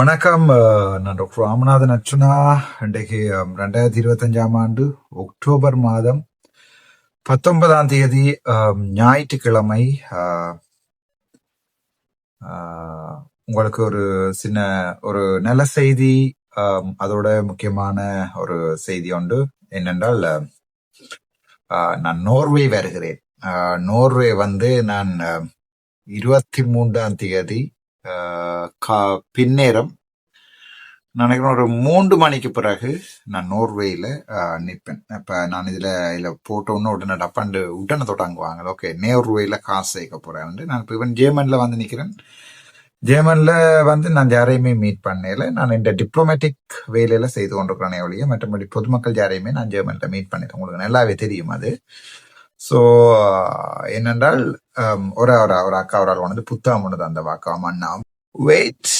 வணக்கம் நான் டாக்டர் ராமநாதன் அர்ச்சுனா இன்றைக்கு ரெண்டாயிரத்தி இருபத்தஞ்சாம் ஆண்டு அக்டோபர் மாதம் பத்தொன்பதாம் தேதி ஞாயிற்றுக்கிழமை உங்களுக்கு ஒரு சின்ன ஒரு நல்ல செய்தி அதோட முக்கியமான ஒரு செய்தி உண்டு. என்னென்றால் நான் நோர்வே வருகிறேன். நோர்வே வந்து நான் இருபத்தி மூன்றாம் தேதி கா- பின்னேரம். நினைக்கிறேன் ஒரு மூன்று மணிக்கு பிறகு நான் நோர்வேயில் நிற்பேன் இப்போ நான் இதில் இதில் போட்ட உடனே உடனே டப்பாண்டு உடனே தொட்டாங்குவாங்க ஓகே நோர்வேயில் காசு சேர்க்க போகிறேன் நான் இப்போ இவன் ஜேர்மனில் வந்து நிற்கிறேன் ஜேர்மனில் வந்து நான் யாரையுமே மீட் பண்ணல. நான் இந்த டிப்ளமேட்டிக் வேலையில செய்து கொண்டிருக்கிறேன் ஒழிய மற்றபடி பொதுமக்கள் யாரையுமே நான் ஜேர்மனில் மீட் பண்ணிட்டேன். உங்களுக்கு நல்லாவே தெரியும் அது. ஸோ uh, என்னென்றால் um, ஒரு ஒரு ஒரு அக்கா ஒரு ஆள் வந்து புத்தகம் ஒன்று அந்த வாக்கம் அண்ணா வெயிட்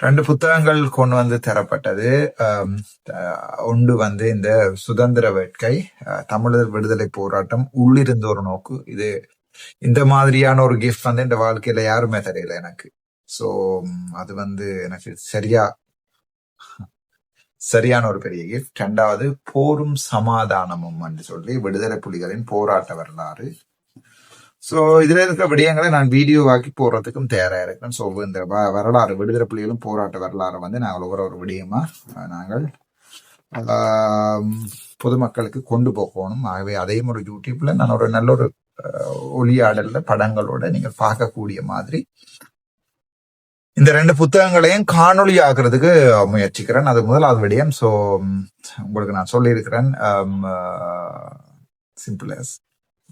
ரெண்டு புத்தகங்கள் கொண்டு வந்து தரப்பட்டது. Um, uh, ஒன்று வந்து இந்த சுதந்திர வேட்கை uh, தமிழர் விடுதலை போராட்டம் உள்ளிருந்த ஒரு நோக்கு. இது இந்த மாதிரியான ஒரு கிஃப்ட் வந்து இந்த வாழ்க்கையில யாருமே தெரியல எனக்கு. சோ um, அது வந்து எனக்கு சரியா சரியான ஒரு பெரிய கிஃப்ட் ரெண்டாவது போரும் சமாதானமும் என்று சொல்லி விடுதலை புலிகளின் போராட்ட வரலாறு. ஸோ இதில் இருக்கிற விடயங்களை நான் வீடியோவாக்கி போடுறதுக்கும் தயாராக இருக்கேன் ஸோ இந்த வ- வரலாறு விடுதலை புலிகளும் போராட்ட வரலாறு வந்து நாங்கள் ஒவ்வொரு ஒரு விடயமாக நாங்கள் பொதுமக்களுக்கு கொண்டு போகணும். ஆகவே அதையும் ஒரு யூடியூப்பில் நான் ஒரு நல்ல ஒரு ஒளியாடலில் படங்களோட நீங்கள் பார்க்கக்கூடிய மாதிரி இந்த ரெண்டு புத்தகங்களையும் காணொளி ஆக்குறதுக்கு முயற்சிக்கிறேன். அது முதலாவது விடயம். ஸோ உங்களுக்கு நான் சொல்லியிருக்கிறேன். Um, uh, simple as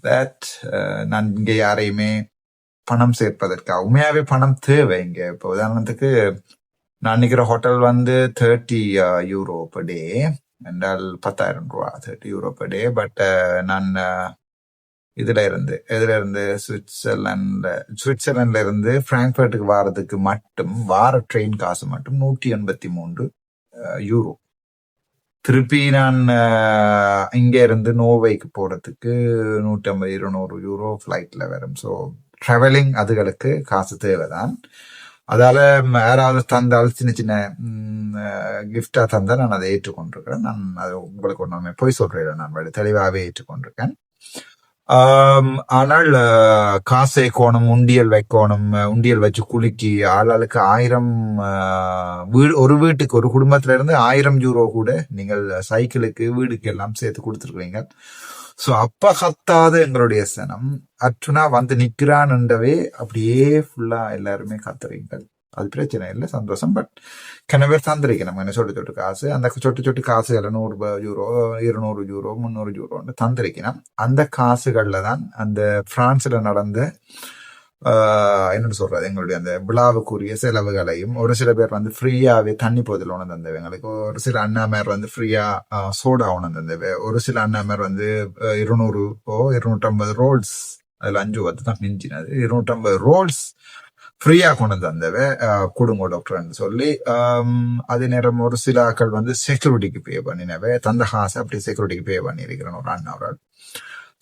that uh, நான் இங்கே யாரையுமே பணம் சேர்ப்பதற்காக உண்மையாவே பணம் தேவை இங்கே. இப்போ உதாரணத்துக்கு நான் நிற்கிற ஹோட்டல் வந்து தேர்ட்டி யூரோ பர் டே என்றால் பத்தாயிரம் ரூபா thirty euro per day but நான் uh, இதுல இருந்து இதுல இருந்து சுவிட்சர்லாந்துல சுவிட்சர்லாந்துல இருந்து பிராங்க்ஃபர்ட்டுக்கு வாரதுக்கு மட்டும் வார ட்ரெயின் காசு மட்டும் நூற்றி எண்பத்தி மூன்று யூரோ திருப்பி நான் இங்கே இங்க இருந்து நோர்வேக்கு போறதுக்கு நூற்றி ஐம்பது இருநூறு யூரோ ஃபிளைட்ல வரும். ஸோ ட்ராவலிங் அதுகளுக்கு காசு தேவைதான். அதால யாராவது தந்தால் சின்ன சின்ன கிஃப்டா தந்தா நான் அதை ஏற்றுக்கொண்டிருக்கிறேன். நான் அது உங்களுக்கு ஒன்றுமே போய் சொல்றேன் நான் தெளிவாகவே ஏற்றுக்கொண்டிருக்கேன். ஆனால் காசை கோணம் உண்டியல் வைக்கணும் உண்டியல் வச்சு குலுக்கி ஆளாளுக்கு ஆயிரம் வீடு ஒரு வீட்டுக்கு ஒரு குடும்பத்துல இருந்து ஆயிரம் யூரோ கூட நீங்கள் சைக்கிளுக்கு வீடுக்கு எல்லாம் சேர்த்து கொடுத்துருக்கீங்க ஸோ அப்ப கத்தாத எங்களுடைய சனம். அர்ச்சுனா வந்து நிக்கிறான்ன்றவே அப்படியே ஃபுல்லா எல்லாருமே கத்துறீங்க அது பிரச்சனை இல்லை சந்தோஷம். பட் கன பேர் தந்திருக்கணும். என்ன சொட்டு சொட்டு காசு அந்த சொட்டு சொட்டு காசுகளை நூறு ரூபாய் யூரோ இருநூறு யூரோ முந்நூறு யூரோன்னு தந்திருக்கணும். அந்த காசுகளில் தான் அந்த ஃப்ரான்ஸில் நடந்த ஆஹ், சொல்கிறது சொல்றது? எங்களுடைய அந்த விழாவுக்குரிய செலவுகளையும் ஒரு சில பேர் வந்து ஃப்ரீயாவே தண்ணி போதில் உணர்ந்து தந்தவை எங்களுக்கு ஒரு சில அண்ணாமார் வந்து ஃப்ரீயா சோடா உணர்ந்து தந்தவை ஒரு சில அண்ணாமார் வந்து இருநூறு ஓ இருநூற்றம்பது ரோல்ஸ் அதுல அஞ்சு பத்து தான் மிஞ்சினது. இருநூற்றம்பது ரோல்ஸ் ஃப்ரீயா கொண்டு வந்தவை கொடுங்க டாக்டர்னு சொல்லி அதே நேரம் ஒரு சில ஆக்கள் வந்து செக்யூரிட்டிக்கு பே பண்ணினவை. தந்த காசு அப்படி செக்யூரிட்டிக்கு பே பண்ணியிருக்கிறேன் ஒரு அண்ணா ஒரு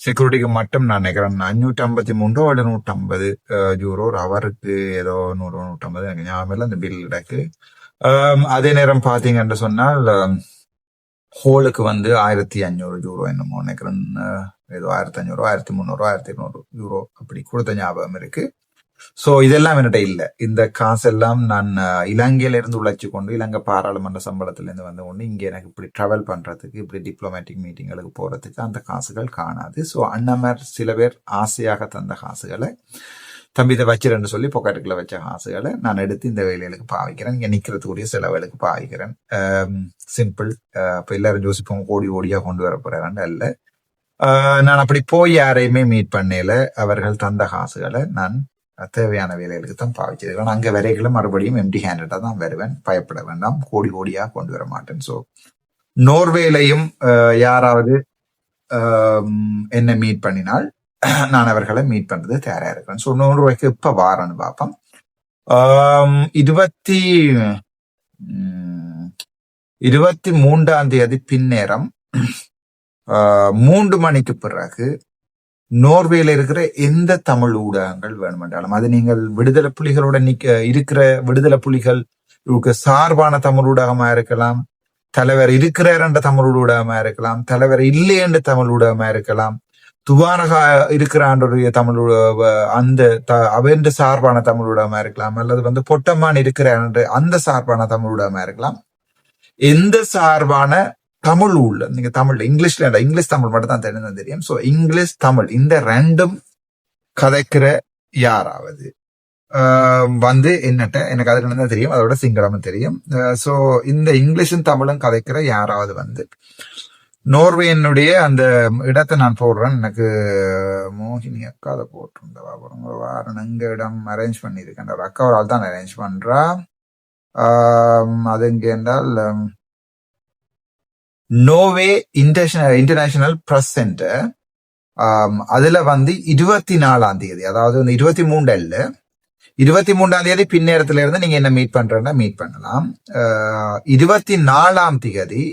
செக்யூரிட்டிக்கு மட்டும் நான் நினைக்கிறேன் அஞ்சூற்றி ஐம்பத்தி மூன்றோ இல்லை நூற்றம்பது ஜூரோ ஒரு அவருக்கு ஏதோ நூறு நூற்றம்பது எனக்கு ஞாபகம் இல்லை அந்த பில் கிடக்கு அதே நேரம் பார்த்தீங்கன்னு சொன்னால் ஹோலுக்கு வந்து ஆயிரத்தி அஞ்சூறு ஜூரோ என்னமோ நினைக்கிறேன் ஏதோ ஆயிரத்தி அஞ்சூறு ஆயிரத்தி முந்நூறு ஆயிரத்தி இருநூறு யூரோ அப்படி கொடுத்த ஞாபகம் இருக்குது சோ இதெல்லாம் என்கிட்ட இல்ல. இந்த காசெல்லாம் நான் இலங்கையிலேருந்து இலங்கையில இருந்து கொண்டு இலங்கை பாராளுமன்ற சம்பளத்துல இருந்து வந்து கொண்டு இங்க எனக்கு இப்படி டிராவல் பண்றதுக்கு இப்படி டிப்ளமேட்டிக் மீட்டிங்களுக்கு போறதுக்கு அந்த காசுகள் காணாது. சோ அண்ணமார் சில பேர் ஆசையாக தந்த காசுகளை தம்பி இதை வச்சிரன்னு சொல்லி பொக்கெட்டுக்குள்ள வச்ச காசுகளை நான் எடுத்து இந்த வேலைகளுக்கு பாவிக்கிறேன். இங்க நிக்கிறதுக்குரிய செலவுகளுக்கு பாவிக்கிறேன். சிம்பிள் இப்ப எல்லாரும் யோசிப்போம் கோடி ஓடியாக கொண்டு வர போறாங்க அல்ல. நான் அப்படி போய் யாரையுமே மீட் பண்ணல அவர்கள் தந்த காசுகளை நான் தேவையான வேலைகளுக்கு தான் பாவிச்சிருக்கேன் அங்கே வரைகளும் மறுபடியும் எம்டி ஹேண்டடாக தான் வருவேன். பயப்பட வேண்டாம். கோடி கோடியாக கொண்டு வர மாட்டேன். ஸோ நோர்வேலையும் யாராவது என்னை மீட் பண்ணினால் நான் அவர்களை மீட் பண்ணுறது தயாராக இருக்கிறேன். ஸோ நூறு இப்போ வாரன்னு பார்ப்போம். இருபத்தி இருபத்தி மூன்றாம் தேதி பின்னேரம் மூன்று மணிக்கு பிறகு நோர்வேல இருக்கிற எந்த தமிழ் ஊடகங்கள் வேணுமென்றாலும். அது நீங்கள் விடுதலை புலிகளோட நிக்க இருக்கிற விடுதலை புலிகள் சார்பான தமிழ் ஊடகமா இருக்கலாம். தலைவர் இருக்கிறார் என்ற தமிழ் ஊடகமா இருக்கலாம். தலைவர் இல்லை என்ற தமிழ் ஊடகமா இருக்கலாம். துவாரகா இருக்கிறாண்டுடைய தமிழ் ஊடக- அந்த த- அவன்ற சார்பான தமிழ் ஊடகமா இருக்கலாம். அல்லது வந்து பொட்டம்மான் இருக்கிறார் அந்த சார்பான தமிழ் ஊடகமா இருக்கலாம். எந்த சார்பான தமிழ் உள்ள நீங்க தமிழ் இங்கிலீஷ்ல இங்கிலீஷ் தமிழ் மட்டும் தான் தெரியும். தெரியும் ஸோ இங்கிலீஷ் தமிழ் இந்த ரெண்டும் கதைக்கிற யாராவது வந்து என்னட்ட எனக்கு அது தான் தெரியும் அதோட சிங்களமும் தெரியும். ஸோ இந்த இங்கிலீஷும் தமிழும் கதைக்கிற யாராவது வந்து நோர்வேனுடைய அந்த இடத்தை நான் போடுறேன். எனக்கு மோகினி அக்கா அதை போட்டிருந்தவா? பாருங்க இடம் அரேஞ்ச் பண்ணியிருக்கேன். ஒரு அக்கா ஒரு ஆள் தான் அரேஞ்ச் பண்றா. அது எங்கே என்றால் நோவே இன்டர்நேஷனல் இன்டர்நேஷனல் பிரஸ் சென்டர் அதுல வந்து இருபத்தி நாலாம் தேதி அதாவது வந்து இருபத்தி மூன்று அல்ல இருபத்தி மூன்றாம் தேதி பின்னேரத்துல இருந்து நீங்க என்ன மீட் பண்றேன்னா மீட் பண்ணலாம். ஆஹ் இருபத்தி நாலாம் தேதி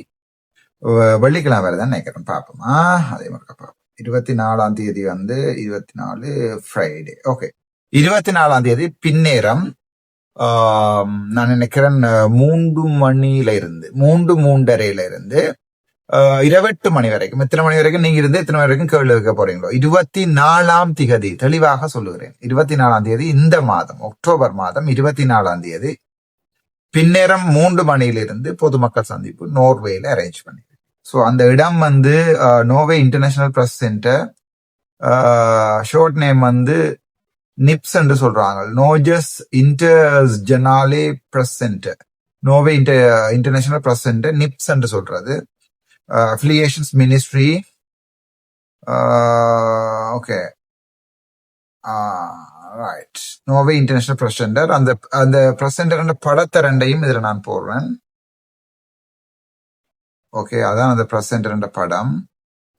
வெள்ளிக்கிழமை வருதுன்னு நினைக்கிறேன் பார்ப்போமா? அதே மாதிரி பார்ப்போம். இருபத்தி நாலாம் தேதி வந்து இருபத்தி நாலு ஃப்ரைடே ஓகே இருபத்தி நாலாம் தேதி பின்னேரம் நான் நினைக்கிறேன் மூன்று மணியில இருந்து மூன்று மூன்றரையில இருந்து ஆஹ், மணி வரைக்கும். எத்தனை மணி வரைக்கும் நீங்க இருந்து எத்தனை மணி வரைக்கும் கேள்வி வைக்க போறீங்களோ? இருபத்தி நாலாம் திகதி தெளிவாக சொல்லுகிறேன். இருபத்தி நாலாம் தேதி இந்த மாதம் அக்டோபர் மாதம் இருபத்தி நாலாம் தேதி பின்னேரம் மூன்று மணியிலிருந்து பொதுமக்கள் சந்திப்பு நோர்வேல அரேஞ்ச் பண்ணி. ஸோ அந்த இடம் வந்து Norway Norway international press centre short name வந்து நிப்ஸ் என்று சொல்றாங்க. நோஜஸ் இன்டர்ஸ் ஜெனாலே press centre Norway inter international press centre NIPS என்று சொல்றது. Affiliations ministry okay right Norway international press centre அந்த அந்த பிரஸ் சென்டர் படத்தை ரெண்டையும் இதுல நான் போடுறேன். ஓகே அதான் அந்த பிரஸ் சென்டர் படம்.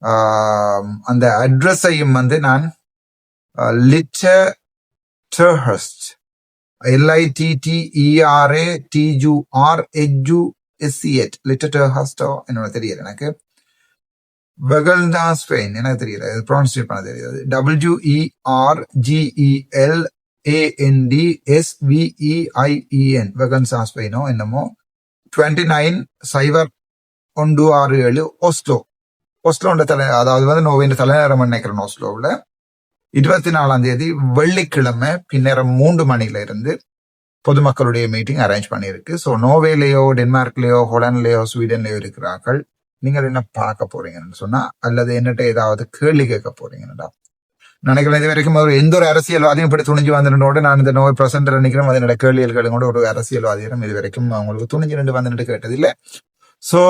Um, அந்த அட்ரஸையும் வந்து நான் லிட்டர் டர்ஹஸ்ட் எல்ஐடிடிஇஆர்ஏ டிஜூஆர் எஜ்ஜு எஸ்சிஎட் லிட்டர் ஹாஸ்டோ என்னோட தெரியல எனக்கு. வெகல்டா ஸ்பெயின் எனக்கு தெரியல. இது ப்ரொனன்சியேட் பண்ண தெரியாது. டபிள்யூஇஆர் ஜிஇஎல் ஏஎன்டி எஸ்விஇஐஇஎன் வெகன்சா ஸ்பெயினோ என்னமோ? டுவெண்ட்டி நைன் சைபர் ஒன்று ஆறு ஏழு ஓஸ்லோ ஓஸ்லோன்ற தலை அதாவது வந்து நோவின் தலைநகரம் நினைக்கிறேன் ஓஸ்லோவில் இருபத்தி நாலாம் தேதி வெள்ளிக்கிழமை பின்னேரம் மூன்று மணில இருந்து பொதுமக்களுடைய மீட்டிங் அரேஞ்ச் பண்ணியிருக்கு. ஸோ நோவேலேயோ டென்மார்க்லேயோ ஹோலண்ட்லயோ ஸ்வீடன்லேயோ இருக்கிறார்கள். நீங்கள் என்ன பார்க்க போறீங்கன்னு சொன்னா அல்லது என்னட்ட ஏதாவது கேள்வி கேட்க போறீங்கன்னு நினைக்கிறேன் இது வரைக்கும் ஒரு எந்த ஒரு அரசியல்வாதியும் இப்படி துணிஞ்சு வந்திருந்தோடு நான் இந்த நோய் பிரசன்ட் நினைக்கிறோம் அதனோட கேள்விகள் கூட ஒரு அரசியல்வாதியும் இது வரைக்கும் அவங்களுக்கு துணிஞ்சு நின்று வந்துட்டு கேட்டது ஸோ சோ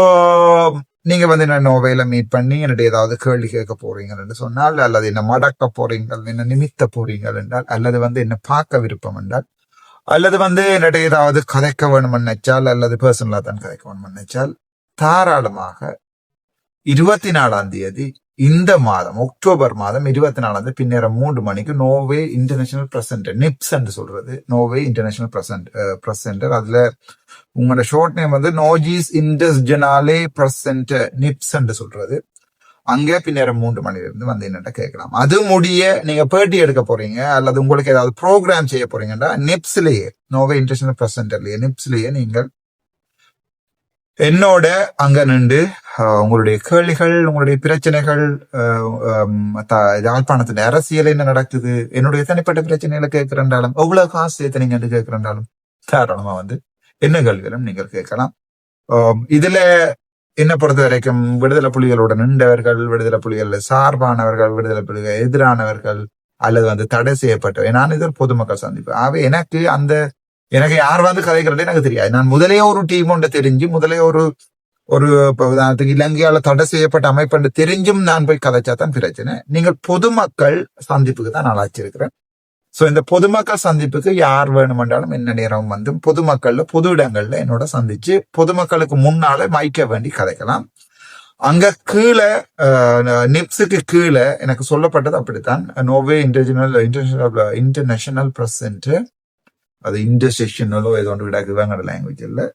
நீங்க வந்து என்ன நோவையில மீட் பண்ணி என்னட்ட ஏதாவது கேள்வி கேட்க போறீங்கன்னு சொன்னால் அல்லது என்ன மடக்க போறீங்க என்ன நிமித்த போறீங்கள் என்றால் அல்லது வந்து என்ன பார்க்க விருப்பம் என்றால் அல்லது வந்து என்னட்ட ஏதாவது கதைக்க வேணும்னு நினைச்சால் அல்லது பர்சனலா தான் கதைக்க வேணும்னு நினைச்சால் தாராளமாக இருபத்தி நாலாம் தேதி இந்த மாதம் அக்டோபர் மாதம் இருபத்தி நாலாம் தேதி பின்னேரம் மூன்று மணிக்கு நோவே இன்டர்நேஷனல் பிரசன்டர் நிப்ஸ் என்று சொல்றது. நோவே இன்டர்நேஷனல் பிரசன்ட் பிரசன்டர் அதுல உங்களோட ஷார்ட் நேம் வந்து நோஜிஸ் இண்டஸ் ஜெனாலே பிரசன்டர் நிப்ஸ் என்று சொல்றது. அங்க பின்னேரம் மூன்று மணிலிருந்து வந்து என்னட்ட கேட்கலாம். அது முடிய நீங்க பேட்டி எடுக்க போறீங்க அல்லது உங்களுக்கு ஏதாவது ப்ரோக்ராம் செய்ய போறீங்கன்னா நிப்ஸ்லயே நோவே இன்டர்நேஷனல் பிரசன்டர்லயே நிப்ஸ்லயே நீங்கள் என்னோட அங்க நின்று உங்களுடைய கேள்விகள் உங்களுடைய பிரச்சனைகள் யாழ்ப்பாணத்துல அரசியல் என்ன நடக்குது என்னுடைய தனிப்பட்ட பிரச்சனைகளை கேட்கிறேன்றாலும் எவ்வளவு காசு ஏத்தனீங்க என்று கேட்கிறேன்றாலும் தாராளமா வந்து என்ன கேள்விகளும் நீங்கள் கேட்கலாம். இதுல என்ன பொறுத்த வரைக்கும் விடுதலை புலிகளோட நின்றவர்கள் விடுதலை புலிகள் சார்பானவர்கள் விடுதலை புலிகள் எதிரானவர்கள் அல்லது வந்து தடை செய்யப்பட்டவை. நான் இது பொதுமக்கள் சந்திப்பு ஆகவே எனக்கு அந்த எனக்கு யார் வந்து கதைக்கிறது எனக்கு தெரியாது. நான் முதலே ஒரு டீம் ஒன்று தெரிஞ்சு முதலே ஒரு ஒரு உதாரணத்துக்கு இலங்கையால தடை செய்யப்பட்ட அமைப்பு தெரிஞ்சும் நான் போய் கதைச்சா தான் பிரச்சனை. நீங்கள் பொதுமக்கள் சந்திப்புக்கு தான் நான் அழைச்சிருக்கிறேன். சோ இந்த பொதுமக்கள் சந்திப்புக்கு யார் வேணுமென்றாலும் என்ன நேரம் வந்து பொதுமக்கள்ல பொது இடங்கள்ல என்னோட சந்திச்சு பொதுமக்களுக்கு முன்னால மைக்க வேண்டி கதைக்கலாம். அங்க கீழே நிப்ஸுக்கு கீழே எனக்கு சொல்லப்பட்டது அப்படித்தான். நோவே இன்டர்ஜினல் இன்டர்நேஷனல் இன்டர்நேஷனல் பிரஸ் சென்டர் அது இன்டர்செக்ஷனலோ ஏதோ ஒன்று கிடக்கு வேங்கட லாங்குவேஜ் இல்லை.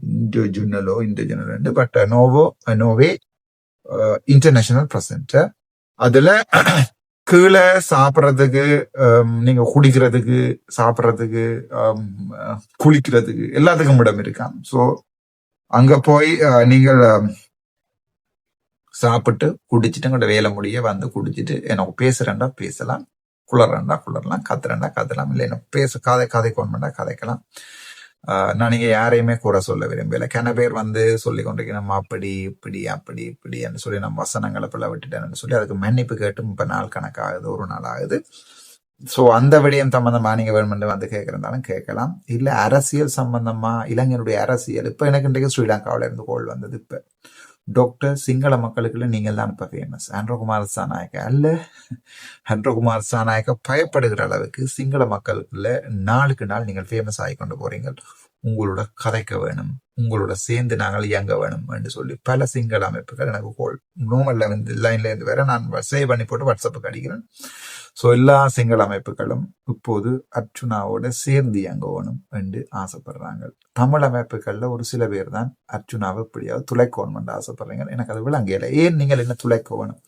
இன்டர்ஜுனலோ இன்டர்ஜுனல் பட் நோவோ நோவே இன்டர்நேஷனல் பிரஸ் சென்டர் அதுல கீழே சாப்பிட்றதுக்கு நீங்க குடிக்கிறதுக்கு சாப்பிட்றதுக்கு குளிக்கிறதுக்கு எல்லாத்துக்கும் இடம் இருக்காம் ஸோ அங்க போய் நீங்கள் சாப்பிட்டு குடிச்சிட்டு உங்களோட வேலை முடிய வந்து குடிச்சிட்டு எனக்கு பேசுறேன்டா பேசலாம் குளறேன்டா குளரலாம் கத்துறேன்டா கத்தலாம் இல்லை எனக்கு பேச காதை காதை கொண்டா கதைக்கலாம். நான் நீங்க யாரையுமே கூற சொல்ல விரும்பல. கன பேர் வந்து சொல்லி கொண்டிருக்கணும் அப்படி இப்படி அப்படி இப்படி என்று சொல்லி நம்ம வசனங்களை பிள்ளை விட்டுட்டேன்னு சொல்லி அதுக்கு மன்னிப்பு கேட்டும். இப்ப நாள் கணக்காகுது ஒரு நாள் ஆகுது. சோ அந்த விடயம் சம்பந்தமா நீங்க வேணுமென்று வந்து கேட்கறதாலும் கேட்கலாம். இல்ல அரசியல் சம்பந்தமா இளைஞருடைய அரசியல். இப்ப எனக்கு இன்றைக்கு ஸ்ரீலங்காவில இருந்து கோல் வந்தது இப்ப. டாக்டர் சிங்கள மக்களுக்குள்ள நீங்கள் தான் இப்போ ஃபேமஸ் ஆண்ட்ரோகுமார் சாநாயக்க அல்ல. ஆண்ட்ரோகுமார் சாநாயக்க பயப்படுகிற அளவுக்கு சிங்கள மக்களுக்குள்ள நாளுக்கு நாள் நீங்கள் ஃபேமஸ் ஆகி கொண்டு போறீங்க உங்களோட கதைக்க வேணும். உங்களோட சேர்ந்து நாங்கள் இயங்க வேணும் என்று சொல்லி பல சிங்கள அமைப்புகள் எனக்கு கோல் நோமல்ல வந்து லைன்ல இருந்து வேற நான் சேவ் பண்ணி போட்டு வாட்ஸ்அப்புக்கு அடிக்கிறேன். ஸோ எல்லா சிங்கள அமைப்புகளும் இப்போது அர்ச்சுனாவோட சேர்ந்து இயங்கணும் என்று ஆசைப்படுறாங்க. தமிழ் அமைப்புகளில் ஒரு சில பேர் தான் அர்ச்சுனாவை எப்படியாவது துளைக்கோணும் என்று ஆசைப்படுறீங்க. எனக்கு அது விளங்கல ஏன் நீங்கள் என்ன துளைக்கோணும்?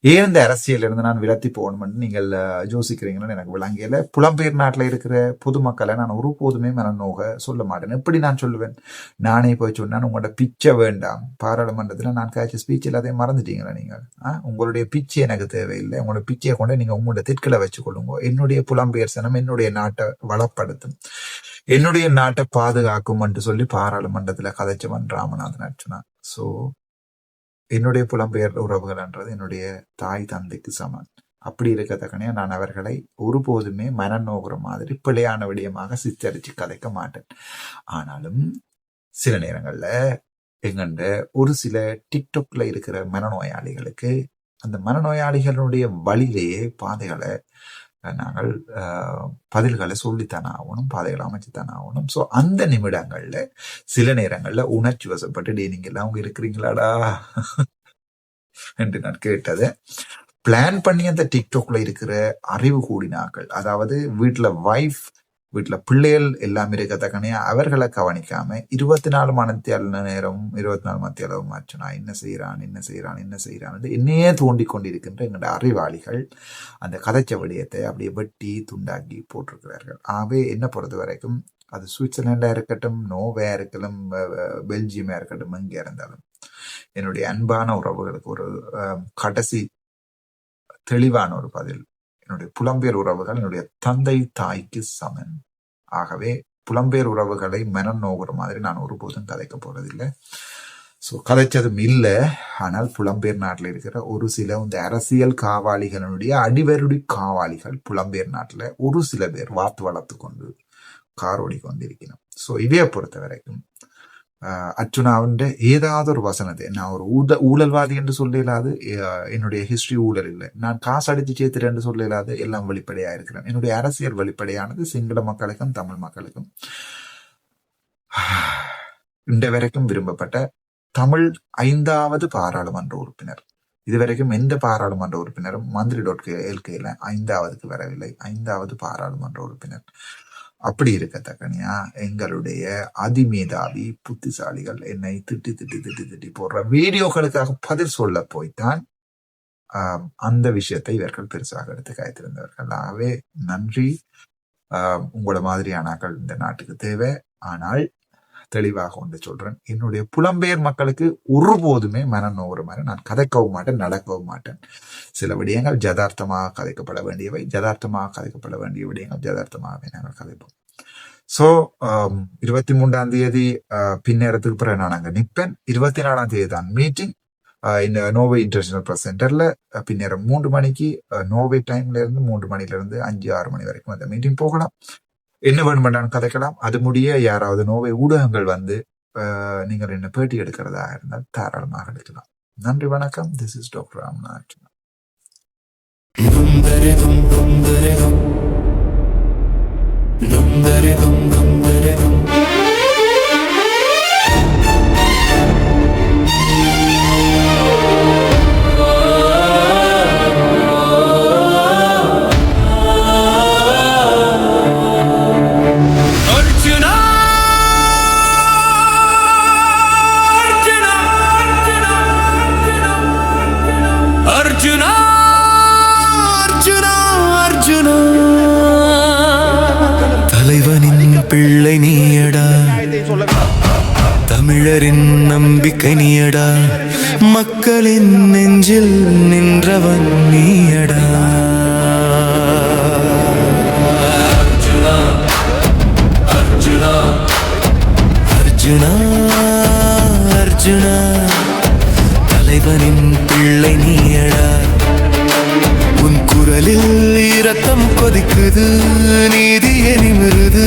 ஏன் இந்த அரசியல் இருந்து நான் விலத்தி போகணும்னு நீங்கள் யோசிக்கிறீங்கன்னு எனக்கு விளங்கல புலம்பெயர் நாட்டில் இருக்கிற பொதுமக்களை நான் ஒருபோதுமே மனநோக சொல்ல மாட்டேன். எப்படி நான் சொல்லுவேன்? நானே போய் சொன்னால் உங்களோட பிச்சை வேண்டாம். பாராளுமன்றத்தில் நான் காய்ச்சி ஸ்பீச் எல்லாத்தையும் மறந்துட்டீங்களா நீங்கள். ஆ? உங்களுடைய பிச்சை எனக்கு தேவையில்லை. உங்களோட பிச்சையை கொண்டு நீங்கள் உங்களோட திட்களை வச்சுக்கொள்ளுங்க. என்னுடைய புலம்பெயர் சனம் என்னுடைய நாட்டை வளப்படுத்தும். என்னுடைய நாட்டை பாதுகாக்கும் என்று சொல்லி பாராளுமன்றத்தில் கதைச்சவன் ராமநாதன் அர்ச்சனா சோ என்னுடைய புலம்பெயர் உறவுகள்ன்றது என்னுடைய தாய் தந்தைக்கு சமன் அப்படி இருக்கத்தக்கனே நான் அவர்களை ஒருபோதுமே மனநோகிற மாதிரி பிழையான விடயமாக சித்தரிச்சு கதைக்க மாட்டேன். ஆனாலும் சில நேரங்கள்ல எங்கண்ட ஒரு சில டிக்டாக்ல இருக்கிற மனநோயாளிகளுக்கு அந்த மனநோயாளிகளுடைய வழியிலேயே பாதைகளை நாங்கள் அஹ், பதில்களை சொல்லித்தானே ஆகணும் பாதைகளை அமைச்சுத்தானே ஆகணும். ஸோ அந்த நிமிடங்கள்ல சில நேரங்கள்ல உணர்ச்சி வசப்பட்டு டே நீங்க எல்லாம் அவங்க இருக்கிறீங்களாடா? என்று நான் கேட்டது. பிளான் பண்ணி அந்த டிக்டாக்ல இருக்கிற அறிவு கூடினாக்கள் அதாவது வீட்டுல வைஃப் வீட்டுல பிள்ளைகள் எல்லாம் இருக்கத்தக்கனையா அவர்களை கவனிக்காம இருபத்தி நாலு மணத்தியால நேரம் இருபத்தி நாலு மத்திய மாச்சுனா என்ன செய்யறான் என்ன செய்யறான் என்ன செய்யறான் என்னையே தூண்டி கொண்டிருக்கின்ற எங்களுடைய அறிவாளிகள் அந்த கதைச்ச விடயத்தை அப்படியே வெட்டி துண்டாக்கி போட்டிருக்கிறார்கள். ஆகவே என்ன பொறுத்த வரைக்கும் அது சுவிட்சர்லாண்டா இருக்கட்டும் நோவையா இருக்கட்டும் அஹ் பெல்ஜியமா இருக்கட்டும் எங்கே இருந்தாலும் என்னுடைய அன்பான உறவுகளுக்கு ஒரு கடைசி தெளிவான ஒரு பதில் என்னுடைய புலம்பெயர் உறவுகள் என்னுடைய தந்தை தாய்க்கு சமன். ஆகவே புலம்பெயர் உறவுகளை மனம் நோகுற மாதிரி நான் ஒருபோதும் கதைக்க போறதில்லை. ஸோ கதைச்சதும் இல்லை. ஆனால் புலம்பெயர் நாட்டில் இருக்கிற ஒரு சில இந்த அரசியல் காவாளிகளுடைய அடிவருடி காவாளிகள் புலம்பெயர் நாட்டில் ஒரு சில பேர் வாத்து வளர்த்து கொண்டு கார் ஓடிக்கொண்டிருக்கணும் ஸோ இவையை பொறுத்த வரைக்கும் ஆஹ் ஏதாவது ஒரு வசனத்தை நான் ஒரு ஊத ஊழல்வாதி என்று சொல்லலாது என்னுடைய ஹிஸ்டரி ஊழல் இல்லை. நான் காசு அடித்து சேர்த்துறேன் என்று சொல்ல எல்லாம் வெளிப்படையாக இருக்கிறேன். என்னுடைய அரசியல் வெளிப்படையானது சிங்கள மக்களுக்கும் தமிழ் மக்களுக்கும். இந்த வரைக்கும் விரும்பப்பட்ட தமிழ் ஐந்தாவது பாராளுமன்ற உறுப்பினர். இதுவரைக்கும் எந்த பாராளுமன்ற உறுப்பினரும் மந்திரி டாட் எல்கேல ஐந்தாவதுக்கு வரவில்லை. ஐந்தாவது பாராளுமன்ற உறுப்பினர். அப்படி இருக்கத்தக்கனியா எங்களுடைய அதிமேதாவி புத்திசாலிகள் என்னை திட்டி திட்டி திட்டி திட்டி போடுற வீடியோக்களுக்காக பதில் சொல்ல போய்த்தான். அந்த விஷயத்தை இவர்கள் பெருசாக எடுத்து காய்த்திருந்தவர்கள். ஆகவே நன்றி. உங்களோட மாதிரியானாக்கள் இந்த நாட்டுக்கு தேவை. ஆனால் தெளிவாக ஒன்று சொல்றேன். என்னுடைய புலம்பெயர் மக்களுக்கு ஒருபோதுமே மனம் நோகிற மாதிரி நான் கதைக்கவும் மாட்டேன் நடக்கவும் மாட்டேன். சில விடயங்கள் ஜதார்த்தமாக கதைக்கப்பட வேண்டியவை ஜதார்த்தமாக கதைக்கப்பட வேண்டிய விடயங்கள் ஜதார்த்தமாகவே நாங்கள் கதைப்போம். ஸோ um, இருபத்தி மூன்றாம் தேதி uh, ஆஹ், பின்னேரத்துக்கு பிறகு நான் அங்கே நிற்பேன் இருபத்தி நாலாம் தேதி தான் மீட்டிங் uh, இந்த நோவே இன்டர்நேஷனல் ப்ரெஸ் சென்டர்ல பின்னேரம் மூன்று மணிக்கு uh, நோவே டைம்ல இருந்து மூன்று மணில இருந்து அஞ்சு ஆறு மணி வரைக்கும் அந்த மீட்டிங் போகலாம். என்ன வேணுமென்றான் கதைக்கலாம். அது முடிய யாராவது நோவை ஊடகங்கள் வந்து நீங்கள் என்ன பேட்டி எடுக்கிறதா இருந்தால் தாராளமாக எடுக்கலாம். நன்றி வணக்கம். This is doctor Ramnath Arjuna நீயடா. தமிழரின் நம்பிக்கை நீயடா. மக்களின் நெஞ்சில் நின்றவன் நீயடா. அர்ஜுனா அர்ஜுனா அர்ஜுனா அர்ஜுனா. தலைவனின் பிள்ளை நீயடா. உன் குரலில் இரத்தம் கொதிக்குது நீதி எரிமிருது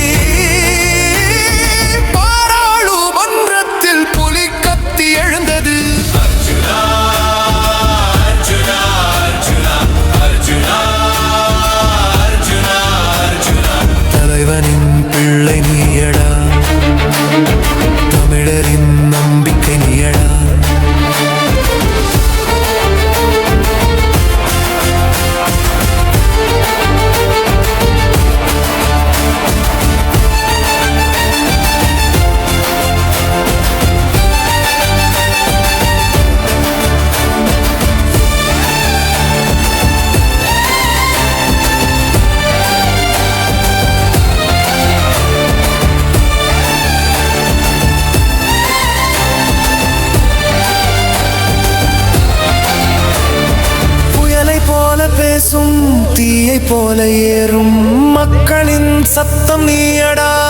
பேசும் தீயை போல ஏறும் மக்களின் சத்தம் நீயடா.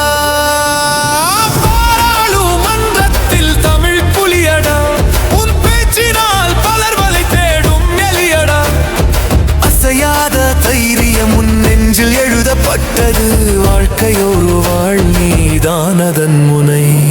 எழுதப்பட்டது. வாழ்க்கையொரு வாழ் நீதான் அதன் முனை.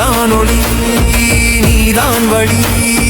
நீதான் ஒளி நீதான் வழி.